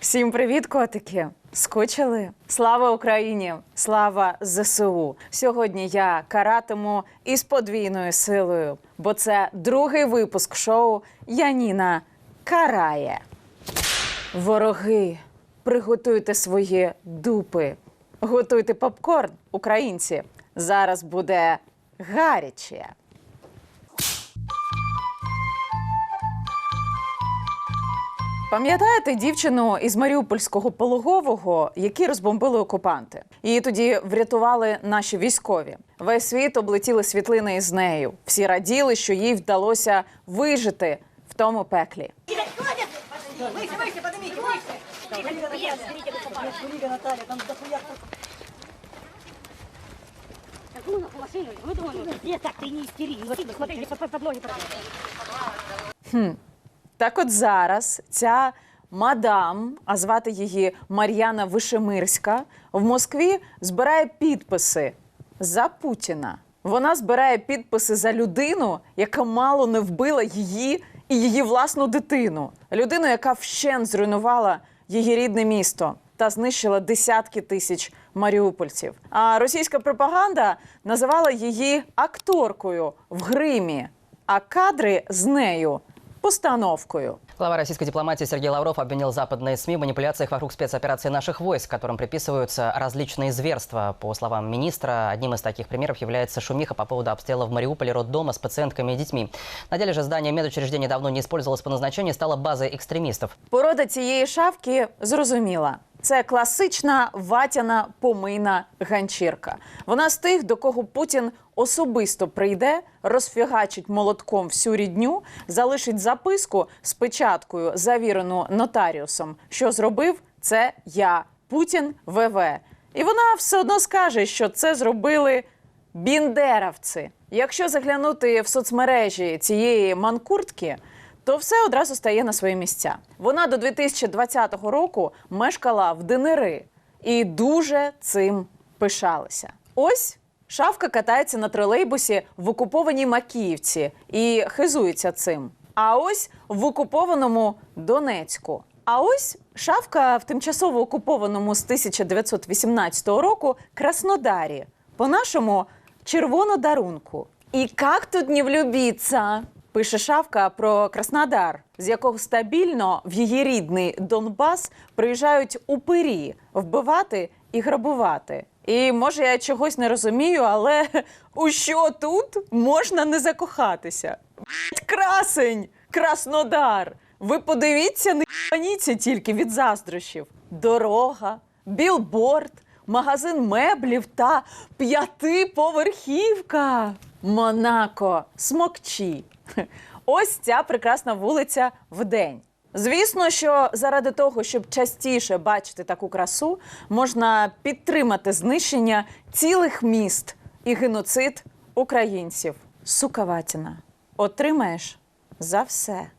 Всім привіт, котики! Скучили? Слава Україні! Слава ЗСУ! Сьогодні я каратиму із подвійною силою, бо це другий випуск шоу Яніна карає. Вороги, приготуйте свої дупи, готуйте попкорн, українці. Зараз буде гаряче. Пам'ятаєте дівчину із Маріупольського пологового, які розбомбили окупанти? Її тоді врятували наші військові. Весь світ облетіли світлини із нею. Всі раділи, що їй вдалося вижити в тому пеклі. Выше, выше, поднимите, выше. Смотрите, Наталья, там дохуя Какую Так от зараз ця мадам, а звати її Мар'яна Вишемирська, в Москві збирає підписи за Путіна. Вона збирає підписи за людину, яка мало не вбила її і її власну дитину. Людину, яка вщен зруйнувала її рідне місто та знищила десятки тисяч маріупольців. А російська пропаганда називала її акторкою в гримі, а кадри з нею постановкою. Глава российской дипломатии Сергей Лавров обвинил западные СМИ в манипуляциях вокруг спецоперации наших войск, которым приписываются различные зверства. По словам министра, одним из таких примеров является шумиха по поводу обстрела в Мариуполе роддома с пациентками и детьми. На деле же здание медучреждения давно не использовалось по назначению и стало базой экстремистов. Порода цієї шавки зрозуміла. Це класична ватяна помийна ганчірка. Вона з тих, до кого Путін особисто прийде, розфігачить молотком всю рідню, залишить записку з печаткою, завірену нотаріусом. Що зробив? Це я, Путін ВВ. І вона все одно скаже, що це зробили біндеровці. Якщо заглянути в соцмережі цієї манкуртки, то все одразу стає на свої місця. Вона до 2020 року мешкала в ДНР і дуже цим пишалася. Ось шавка катається на тролейбусі в окупованій Макіївці і хизується цим. А ось в окупованому Донецьку. А ось шавка в тимчасово окупованому з 1918 року Краснодарі, по-нашому червонодарунку. І як тут не влюбіться? Пише Шавка про Краснодар, з якого стабільно в її рідний Донбас приїжджають упирі вбивати і грабувати. І може я чогось не розумію, але у що тут можна не закохатися? Красень, Краснодар. Ви подивіться, не паніться тільки від заздрощів. Дорога, білборд, магазин меблів та п'ятиповерхівка. Монако, смокчі. Ось ця прекрасна вулиця вдень. Звісно, що заради того, щоб частіше бачити таку красу, можна підтримати знищення цілих міст і геноцид українців. Сукаватіна. Отримаєш за все.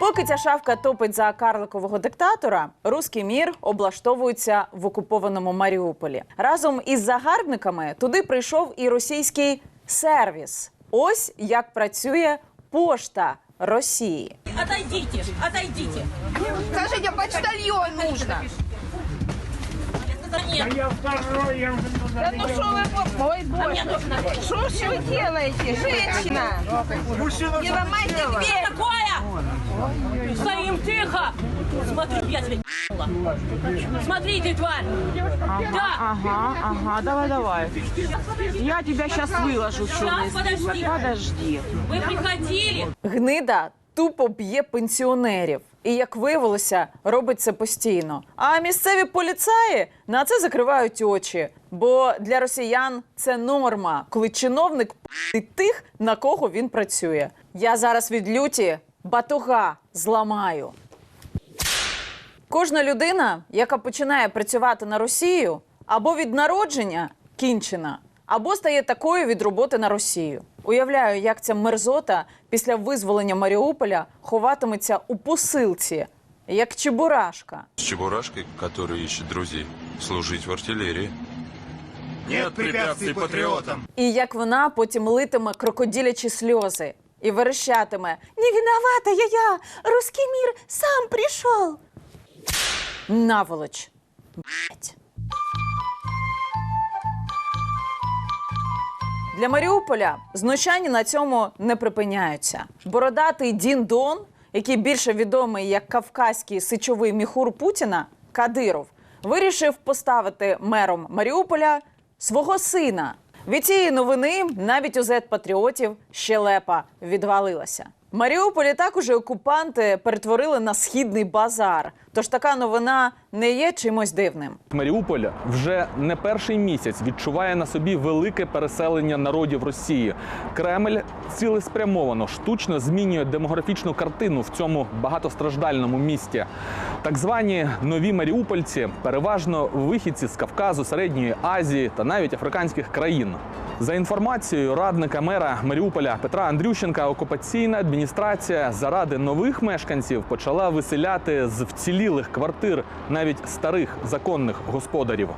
Поки ця шавка топить за карликового диктатора, руський мір облаштовується в окупованому Маріуполі. Разом із загарбниками туди прийшов і російський сервіс. Ось як працює пошта Росії. Отойдите, отойдите. Скажите, почтальон нужно. Нет, Я второй, я уже туда Да ну что вы, ой, боже, что ж вы делаете, женщина? Не ломайте дверь. такое! Стоим тихо! Смотри, я тебя ебнула. Смотри, ты тварь! Да! Ага, ага, давай, давай. Я тебя сейчас выложу в черный Сейчас, список. подожди. Подожди. Вы приходили! Гнида тупо б'є пенсіонерів. І як виявилося, робить це постійно. А місцеві поліцаї на це закривають очі. Бо для росіян це норма, коли чиновник п***ить тих, на кого він працює. Я зараз від люті батуга зламаю. Кожна людина, яка починає працювати на Росію, або від народження кінчена, або стає такою від роботи на Росію. Уявляю, як ця мерзота після визволення Маріуполя ховатиметься у посилці, як чебурашка. С Чебурашкой, который ищет друзей, служить в артиллерии. Нет препятствий патриотам. І як вона потім литиме крокодилячі сльози. І верещатиме: Не виновата я, я! Руський мір сам прийшов. Наволоч. Блять. Для Маріуполя знущання на цьому не припиняються. Бородатий Дін Дон, який більше відомий як кавказький сичовий міхур Путіна, Кадиров, вирішив поставити мером Маріуполя свого сина. Від цієї новини навіть у зет-патріотів щелепа відвалилася. Маріуполі також окупанти перетворили на східний базар. Тож така новина не є чимось дивним. Маріуполь вже не перший місяць відчуває на собі велике переселення народів Росії. Кремль цілеспрямовано штучно змінює демографічну картину в цьому багатостраждальному місті. Так звані нові маріупольці переважно вихідці з Кавказу, Середньої Азії та навіть африканських країн. За інформацією радника мера Маріуполя Петра Андрющенка, окупаційна адміністрація заради нових мешканців почала виселяти з вцілілих квартир навіть старих законних господарів.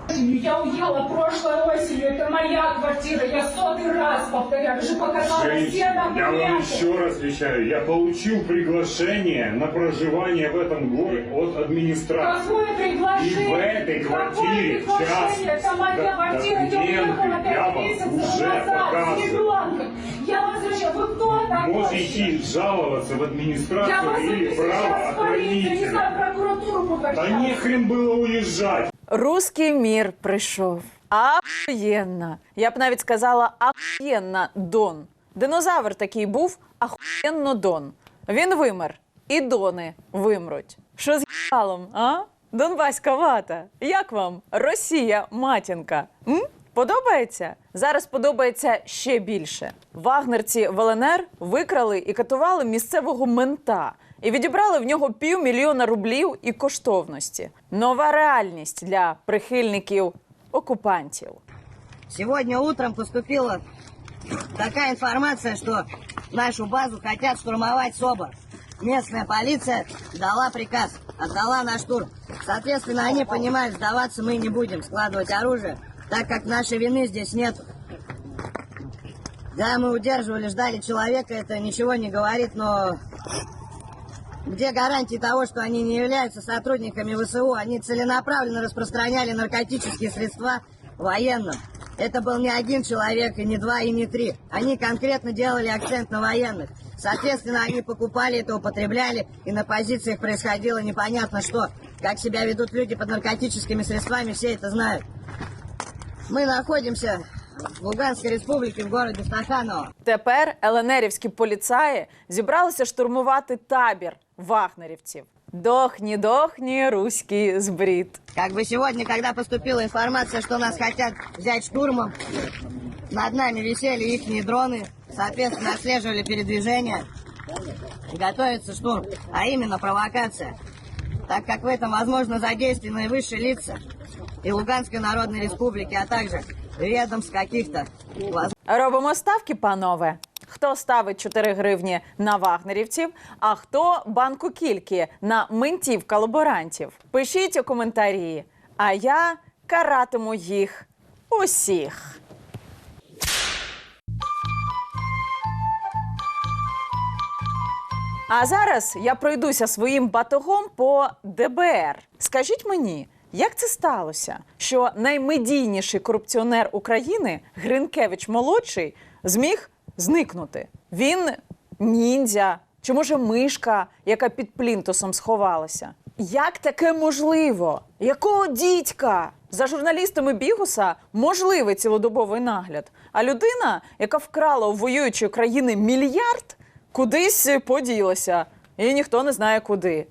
Я уехала прошлой осенью, это моя квартира, я сотый раз повторяю, уже показала все Женщина, я вам документы. еще раз отвечаю, я получил приглашение на проживание в этом городе от администрации. Какое приглашение? И в этой квартире Какое приглашение? сейчас Это моя д- квартира, я документы уехала я пять вам месяцев уже назад с показываю. ребенком. Я возвращаю, вы кто такой? Можете жаловаться в Я администрацию вас или сейчас в полицию, не правоохранителя. знаю, прокуратуру Да покачаю. не хрен было уезжать. Руський мір прийшов. Ахуєнно. Я б навіть сказала ахуєнно Дон. Динозавр такий був ахуєнно Дон. Він вимер. І дони вимруть. Що з їбалом, а? Донбаська вата. Як вам? Росія, матінка. М? Подобається? Зараз подобається ще більше. Вагнерці в викрали і катували місцевого мента і відібрали в нього півмільйона рублів і коштовності. Нова реальність для прихильників окупантів. Сегодня утром поступила такая информация, что нашу базу хотят штурмовать СОБР. Местная полиция дала приказ, отдала на штурм. Соответственно, они понимают, сдаваться мы не будем, складывать оружие, так как нашей вины здесь нет. Да, мы удерживали, ждали человека, это ничего не говорит, но где гарантии того, что они не являются сотрудниками ВСУ? Они целенаправленно распространяли наркотические средства военным. Это был не один человек, и не два, и не три. Они конкретно делали акцент на военных. Соответственно, они покупали это, употребляли, и на позициях происходило непонятно что. Как себя ведут люди под наркотическими средствами, все это знают. Мы находимся в Луганской республике, в городе Стаханово. Тепер ЛНРівські поліцаї зібралися штурмувати табір вагнерівців. Дохні, дохні, руський збрід. Как бы сегодня, когда поступила информация, что нас хотят взять штурмом, над нами висели их дроны, соответственно, отслеживали передвижение. Готовится штурм, а именно провокация. Так как в этом, возможно, задействованы высшие лица и Луганской Народной Республики, а также ведомств каких-то. Воз- Робимо ставки, панове. Хто ставить 4 гривні на вагнерівців, а хто банку кільки на ментів колаборантів? Пишіть у коментарі, а я каратиму їх усіх. А зараз я пройдуся своїм батогом по ДБР. Скажіть мені, як це сталося, що наймедійніший корупціонер України Гринкевич молодший зміг зникнути? Він ніндзя чи може мишка, яка під плінтусом сховалася? Як таке можливо? Якого дідька? За журналістами Бігуса можливий цілодобовий нагляд. А людина, яка вкрала у воюючої країни мільярд, кудись поділася, і ніхто не знає куди.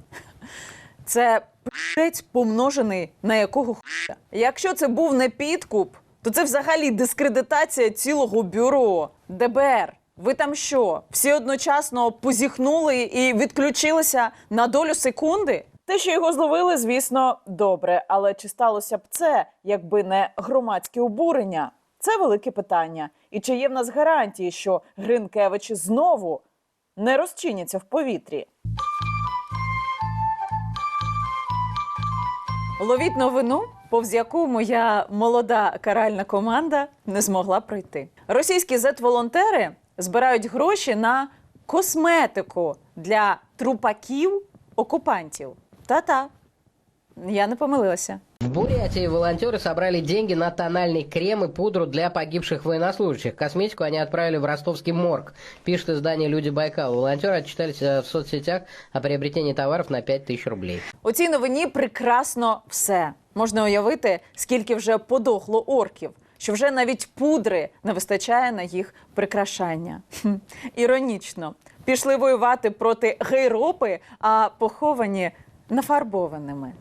Це пи***ець помножений на якого хуя. Якщо це був не підкуп, то це взагалі дискредитація цілого бюро ДБР. Ви там що? Всі одночасно позіхнули і відключилися на долю секунди? Те, що його зловили, звісно, добре. Але чи сталося б це, якби не громадське обурення? Це велике питання. І чи є в нас гарантії, що Гринкевичі знову не розчиняться в повітрі? Ловіть новину, повз яку моя молода каральна команда не змогла пройти. Російські зет-волонтери збирають гроші на косметику для трупаків окупантів. Та-та, я не помилилася. В Бурятии волонтеры собрали деньги на тональный крем и пудру для погибших военнослужащих. Косметику они отправили в ростовский морг, пишет издание «Люди Байкала». Волонтеры отчитались э, в соцсетях о приобретении товаров на 5000 рублей. У цій новині прекрасно все. Можна уявити, скільки вже подохло орків, що вже навіть пудри не вистачає на їх прикрашання. Хм, Іронічно. Пішли воювати проти гейропи, а поховані нафарбованими.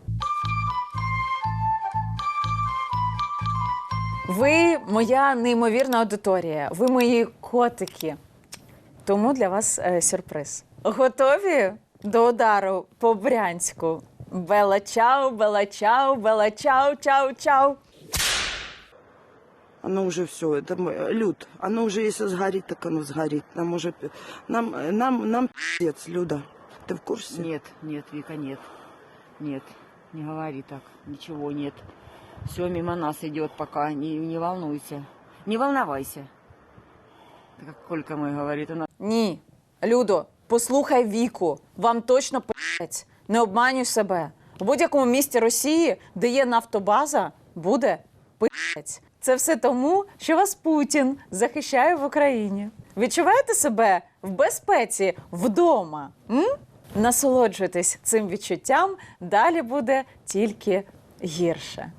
Ви моя неймовірна аудиторія, ви мої котики. Тому для вас е, сюрприз. Готові до удару по Брянську? Бела чау, бела чау, бела чау, чау, чау. Оно уже все, это м- люд. Оно уже, если сгорит, так оно сгорит. Нам уже, пи- нам, э, нам, нам пиздец, Люда. Ты в курсе? Нет, нет, Вика, нет. Нет, не говори так. Ничего нет. Все мимо нас идет пока. Не, не волнуйся. Не волновайся. Как Колька мой говорит, она Ні. Людо, послухай віку. Вам точно пи***ць. Не обманюй себе. У будь-якому місті Росії, де є нафтобаза, буде пи***ць. Це все тому, що вас Путін захищає в Україні. Відчуваєте себе в безпеці вдома? М? Насолоджуйтесь цим відчуттям, далі буде тільки гірше.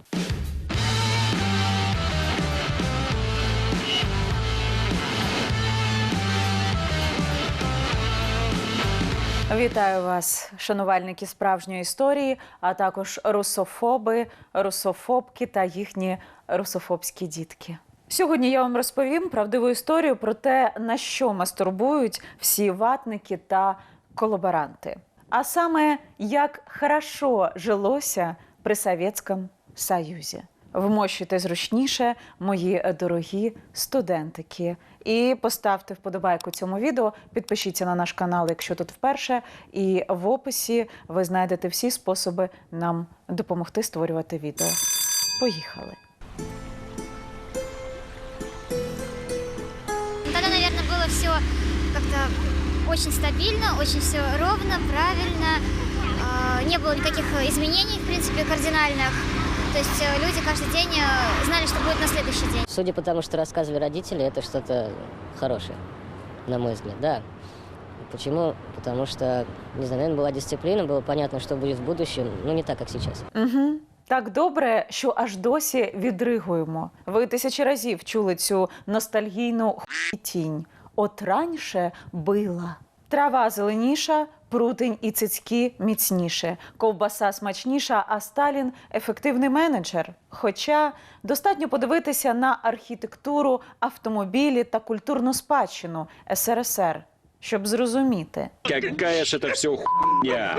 Вітаю вас, шанувальники справжньої історії, а також русофоби, русофобки та їхні русофобські дітки. Сьогодні я вам розповім правдиву історію про те, на що мастурбують всі ватники та колаборанти. А саме, як хорошо жилося при Совєтському Союзі. Вмощуйте зручніше, мої дорогі студентики. І поставте вподобайку цьому відео, підпишіться на наш канал, якщо тут вперше. І в описі ви знайдете всі способи нам допомогти створювати відео. Поїхали! Тогда, наверное, было все как-то очень стабильно, очень все ровно, правильно. А, Не было никаких изменений, в принципе, кардинальных. То есть э, люди каждый день э, знали, что будет на следующий день. Судя по тому, что рассказывали родители, это что-то хорошее, на мой взгляд, да. Почему? Потому что, не знаю, наверное, была дисциплина, было понятно, что будет в будущем, но не так, как сейчас. Угу. Так добре, що аж досі відригуємо. Ви тисячі разів чули цю ностальгійну тінь. От раніше била. Трава зеленіша, прутень і цицьки міцніше, ковбаса смачніша, а Сталін ефективний менеджер. Хоча достатньо подивитися на архітектуру, автомобілі та культурну спадщину СРСР, щоб зрозуміти. Какая ж это все хуйня?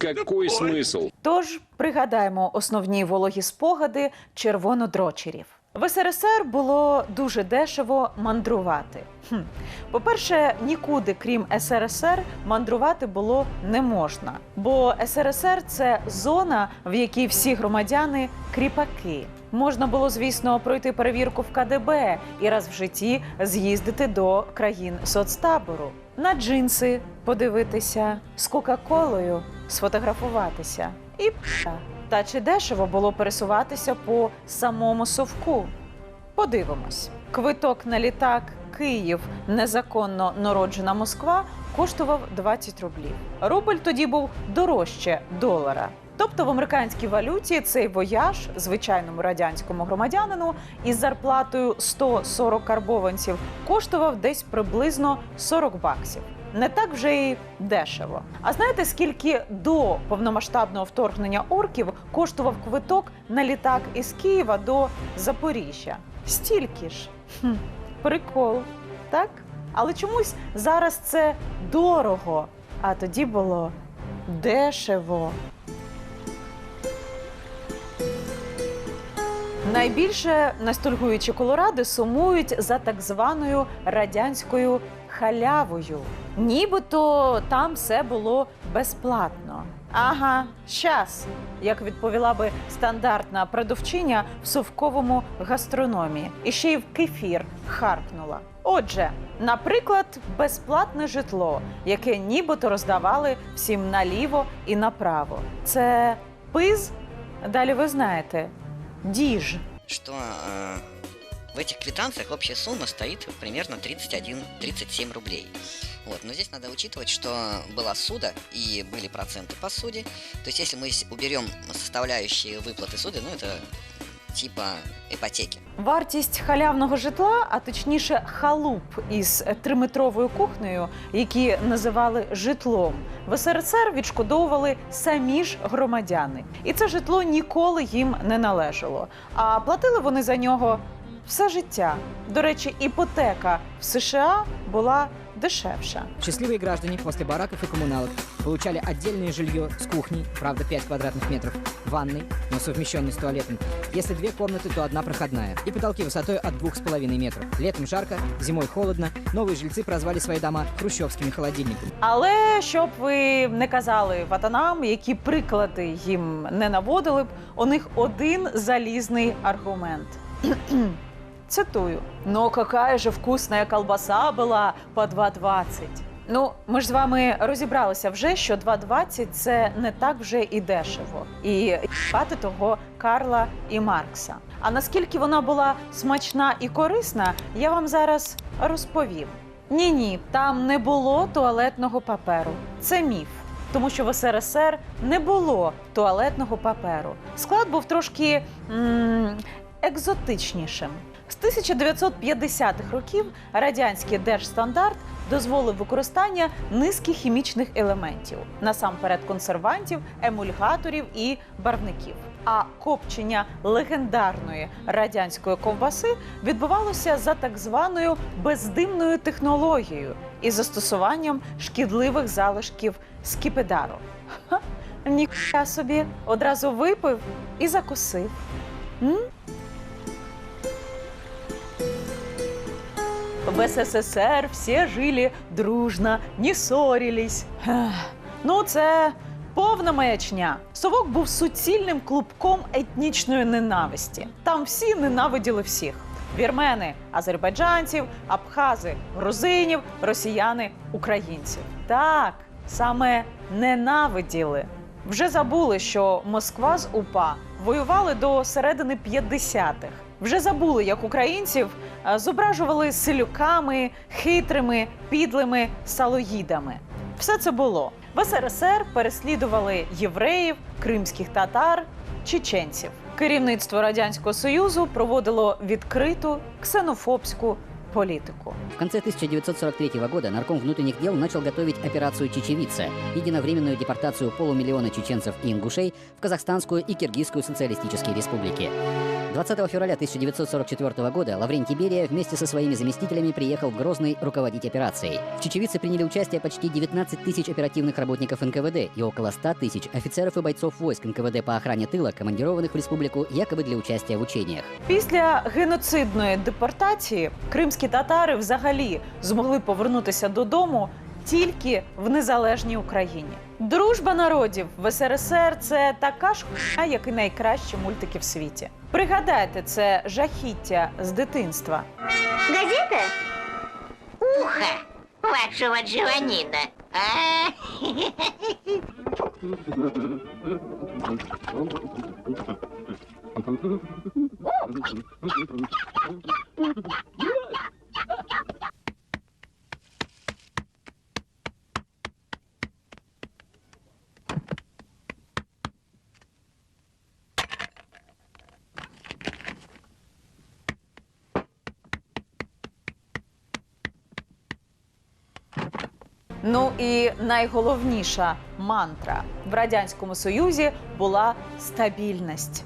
Какой смысл? Тож пригадаємо основні вологі спогади червонодрочерів. В СРСР було дуже дешево мандрувати. Хм. По-перше, нікуди, крім СРСР, мандрувати було не можна. Бо СРСР це зона, в якій всі громадяни кріпаки. Можна було, звісно, пройти перевірку в КДБ і раз в житті з'їздити до країн соцтабору, на джинси подивитися, з Кока-Колою сфотографуватися. І п***. Та чи дешево було пересуватися по самому совку? Подивимось. Квиток на літак Київ, незаконно народжена Москва, коштував 20 рублів. Рубль тоді був дорожче долара. Тобто в американській валюті цей вояж звичайному радянському громадянину із зарплатою 140 карбованців коштував десь приблизно 40 баксів. Не так вже й дешево. А знаєте, скільки до повномасштабного вторгнення орків коштував квиток на літак із Києва до Запоріжжя? Стільки ж. Хм, прикол, так? Але чомусь зараз це дорого, а тоді було дешево. Найбільше ностальгуючі колоради сумують за так званою радянською халявою. Нібито там все було безплатно. Ага, щас, як відповіла би стандартна продавчиня в совковому гастрономії. І ще й в кефір харкнула. Отже, наприклад, безплатне житло, яке нібито роздавали всім наліво і направо. Це пиз. Далі ви знаєте, діж. что э, в этих квитанциях общая сумма стоит примерно 31-37 рублей. Вот. Но здесь надо учитывать, что была суда и были проценты по суде. То есть если мы с- уберем составляющие выплаты суды, ну это типа ипотеки. Вартість халявного житла, а точніше халуп із триметровою кухнею, які називали житлом, в СРСР відшкодовували самі ж громадяни. І це житло ніколи їм не належало. А платили вони за нього все життя. До речі, іпотека в США була дешевша. Счастливые граждане после бараков и коммуналок получали отдельное жилье с кухней, правда 5 квадратных метров, ванной, но совмещенной с туалетом. Если две комнаты, то одна проходная. И потолки высотой от 2,5 метров. Летом жарко, зимой холодно. Новые жильцы прозвали свои дома хрущевскими холодильниками. Але щоб ви не казали ватанам, які приклади їм не наводили б, у них один залізний аргумент. Цитую: ну какая же вкусная колбаса була по 2,20. Ну, ми ж з вами розібралися вже, що 2,20 – це не так вже і дешево. І бати того Карла і Маркса. А наскільки вона була смачна і корисна, я вам зараз розповім. Ні, ні, там не було туалетного паперу. Це міф. Тому що в СРСР не було туалетного паперу. Склад був трошки м- екзотичнішим. З 1950-х років радянський держстандарт дозволив використання низки хімічних елементів, насамперед консервантів, емульгаторів і барвників. А копчення легендарної радянської ковбаси відбувалося за так званою бездимною технологією із застосуванням шкідливих залишків скіпидару. Ніхуя собі одразу випив і закусив. М? В СССР всі жили дружно, не ссорились. Ну, це повна маячня. Совок був суцільним клубком етнічної ненависті. Там всі ненавиділи всіх: вірмени, азербайджанців, абхази, грузинів, росіяни, українців. Так, саме ненавиділи. Вже забули, що Москва з УПА воювали до середини 50-х. Вже забули, як українців е, зображували селюками, хитрими, підлими салоїдами. Все це було. В СРСР переслідували євреїв, кримських татар, чеченців. Керівництво радянського союзу проводило відкриту ксенофобську політику. В конце 1943 года нарком внутренних дел начал готовить операцию «Чечевица» – единовременную депортацию полумиллиона чеченцев и ингушей в Казахстанскую и Киргизскую социалистические республики. 20 февраля 1944 года Лаврентий Берия вместе со своими заместителями приехал в Грозный руководить операцией. В «Чечевице» приняли участие почти 19 тысяч оперативных работников НКВД и около 100 тысяч офицеров и бойцов войск НКВД по охране тыла, командированных в республику якобы для участия в учениях. Після геноцидної депортації кримські татари взагалі змогли повернутися додому тільки в незалежній Україні. Дружба народів в СРСР це така ж хуйня, як і найкращі мультики в світі. Пригадайте це жахіття з дитинства. Газета? Ухо вашого джованіна. А? Ну і найголовніша мантра в радянському союзі була стабільність.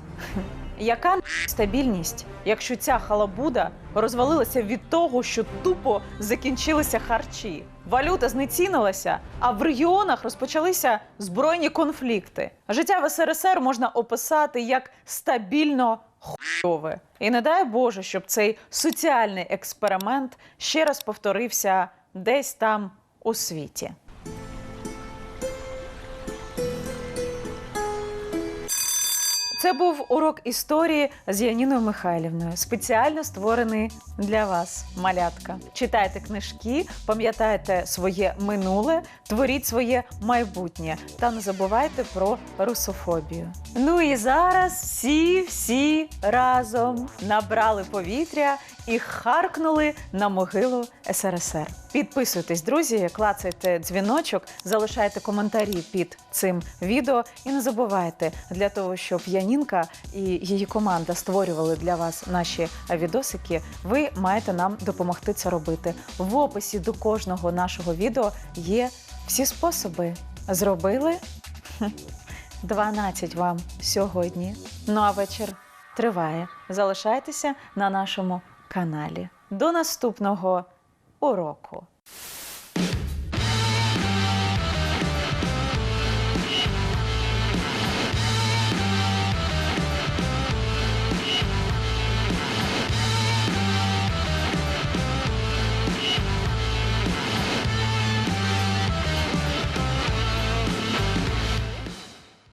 Яка стабільність, якщо ця халабуда розвалилася від того, що тупо закінчилися харчі? Валюта знецінилася, а в регіонах розпочалися збройні конфлікти. Життя в СРСР можна описати як стабільно хуйове. І не дай Боже, щоб цей соціальний експеримент ще раз повторився десь там у світі. Це був урок історії з Яніною Михайлівною, спеціально створений для вас, малятка. Читайте книжки, пам'ятайте своє минуле, творіть своє майбутнє та не забувайте про русофобію. Ну і зараз всі, всі разом набрали повітря і харкнули на могилу СРСР. Підписуйтесь, друзі, клацайте дзвіночок, залишайте коментарі під цим відео. І не забувайте, для того, щоб Янінка і її команда створювали для вас наші відосики, ви маєте нам допомогти це робити. В описі до кожного нашого відео є всі способи. Зробили? Хм, 12 вам сьогодні. Ну а вечір триває. Залишайтеся на нашому каналі. До наступного уроку.